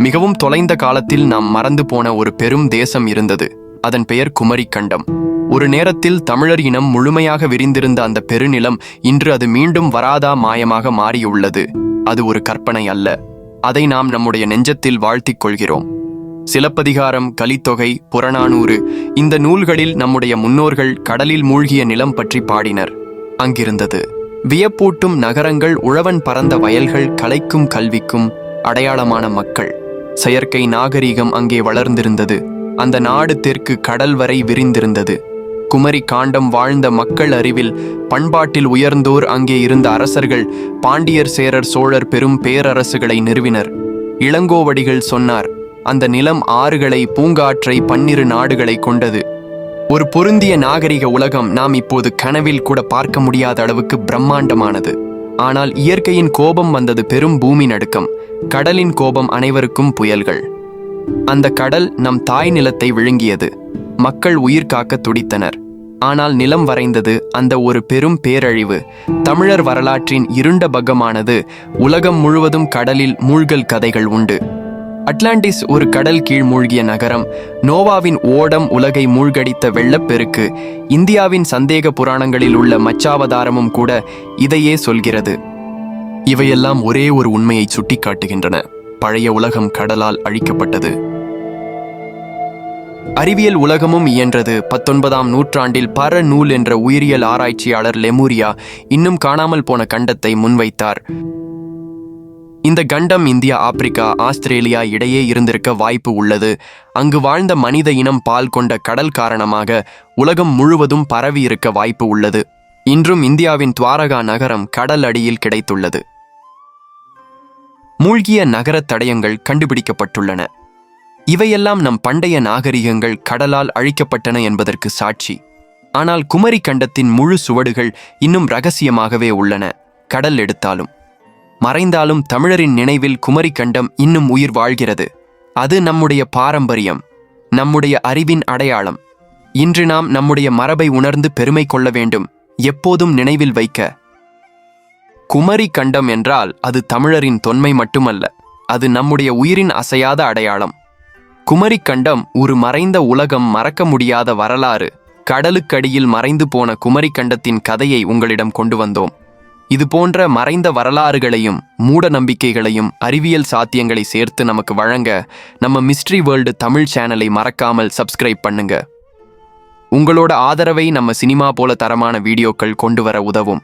மிகவும் தொலைந்த காலத்தில் நாம் மறந்து போன ஒரு பெரும் தேசம் இருந்தது. அதன் பெயர் குமரிக்கண்டம். ஒரு நேரத்தில் தமிழர் இனம் முழுமையாக விரிந்திருந்த அந்த பெருநிலம் இன்று அது மீண்டும் வராதா மாயமாக மாறியுள்ளது. அது ஒரு கற்பனை அல்ல. அதை நாம் நம்முடைய நெஞ்சத்தில் வாழ்த்திக் கொள்கிறோம். சிலப்பதிகாரம் கலித்தொகை புறநானூறு இந்த நூல்களில் நம்முடைய முன்னோர்கள் கடலில் மூழ்கிய நிலம் பற்றி பாடினர். அங்கிருந்தது. வியப்பூட்டும் நகரங்கள் உழவன் பறந்த வயல்கள் கலைக்கும் கல்விக்கும் அடையாளமான மக்கள். செயற்கை நாகரிகம் அங்கே வளர்ந்திருந்தது. அந்த நாடு தெற்கு கடல் வரை விரிந்திருந்தது. குமரி காண்டம் வாழ்ந்த மக்கள் அறிவில் பண்பாட்டில் உயர்ந்தோர் அங்கே இருந்த அரசர்கள் பாண்டியர் சேரர் சோழர் பெரும் பேரரசுகளை நிறுவினர். இளங்கோவடிகள் சொன்னார் அந்த நிலம் ஆறுகளை பூங்காற்றை பன்னிரு நாடுகளை கொண்டது. ஒரு பொருந்திய நாகரிக உலகம் நாம் இப்போது கனவில் கூட பார்க்க முடியாத அளவுக்கு பிரம்மாண்டமானது. ஆனால் இயற்கையின் கோபம் வந்தது பெரும் பூமி நடுக்கம் கடலின் கோபம் அனைவருக்கும் புயல்கள். அந்த கடல் நம் தாய் நிலத்தை விழுங்கியது. மக்கள் உயிர் காக்க துடித்தனர். ஆனால் நிலம் வரைந்தது அந்த ஒரு பெரும் பேரழிவு. தமிழர் வரலாற்றின் இருண்ட பகமானது உலகம் முழுவதும் கடலில் மூழ்கல் கதைகள் உண்டு. அட்லாண்டிஸ் ஒரு கடல் கீழ் மூழ்கிய நகரம். நோவாவின் ஓடம் உலகை மூழ்கடித்த வெள்ளப்பெருக்கு. இந்தியாவின் சந்தேக புராணங்களில் உள்ள மச்சாவதாரமும் கூட இதையே சொல்கிறது. இவையெல்லாம் ஒரே ஒரு உண்மையை சுட்டிக்காட்டுகின்றன. பழைய உலகம் கடலால் அழிக்கப்பட்டது. அறிவியல் உலகமும் இயன்றது. பத்தொன்பதாம் நூற்றாண்டில் பர நூல் என்ற உயிரியல் ஆராய்ச்சியாளர் லெமூரியா இன்னும் காணாமல் போன கண்டத்தை முன்வைத்தார். இந்த கண்டம் இந்தியா ஆப்பிரிக்கா ஆஸ்திரேலியா இடையே இருந்திருக்க வாய்ப்பு உள்ளது. அங்கு வாழ்ந்த மனித இனம் பால் கொண்ட கடல் காரணமாக உலகம் முழுவதும் பரவி இருக்க வாய்ப்பு உள்ளது. இன்றும் இந்தியாவின் துவாரகா நகரம் கடல் அடியில் கிடைத்துள்ளது. மூழ்கிய நகர தடயங்கள் கண்டுபிடிக்கப்பட்டுள்ளன. இவையெல்லாம் நம் பண்டைய நாகரிகங்கள் கடலால் அழிக்கப்பட்டன என்பதற்கு சாட்சி. ஆனால் குமரி கண்டத்தின் முழு சுவடுகள் இன்னும் ரகசியமாகவே உள்ளன கடல் எடுத்தாலும். மறைந்தாலும் தமிழரின் நினைவில் குமரி கண்டம் இன்னும் உயிர் வாழ்கிறது. அது நம்முடைய பாரம்பரியம் நம்முடைய அறிவின் அடையாளம். இன்று நாம் நம்முடைய மரபை உணர்ந்து பெருமை கொள்ள வேண்டும் எப்போதும் நினைவில் வைக்க. குமரி கண்டம் என்றால் அது தமிழரின் தொன்மை மட்டுமல்ல அது நம்முடைய உயிரின் அசையாத அடையாளம். குமரி கண்டம் ஒரு மறைந்த உலகம் மறக்க முடியாத வரலாறு கடலுக்கடியில் மறைந்து போன குமரி கண்டத்தின் கதையை உங்களிடம் கொண்டு வந்தோம். இது போன்ற மறைந்த வரலாறுகளையும் மூட நம்பிக்கைகளையும் அறிவியல் சாத்தியங்களை சேர்த்து நமக்கு வழங்க நம்ம மிஸ்ட்ரி வேர்ல்டு தமிழ் சேனலை மறக்காமல் சப்ஸ்கிரைப் பண்ணுங்க. உங்களோட ஆதரவை நம்ம சினிமா போல தரமான வீடியோக்கள் கொண்டு வர உதவும்.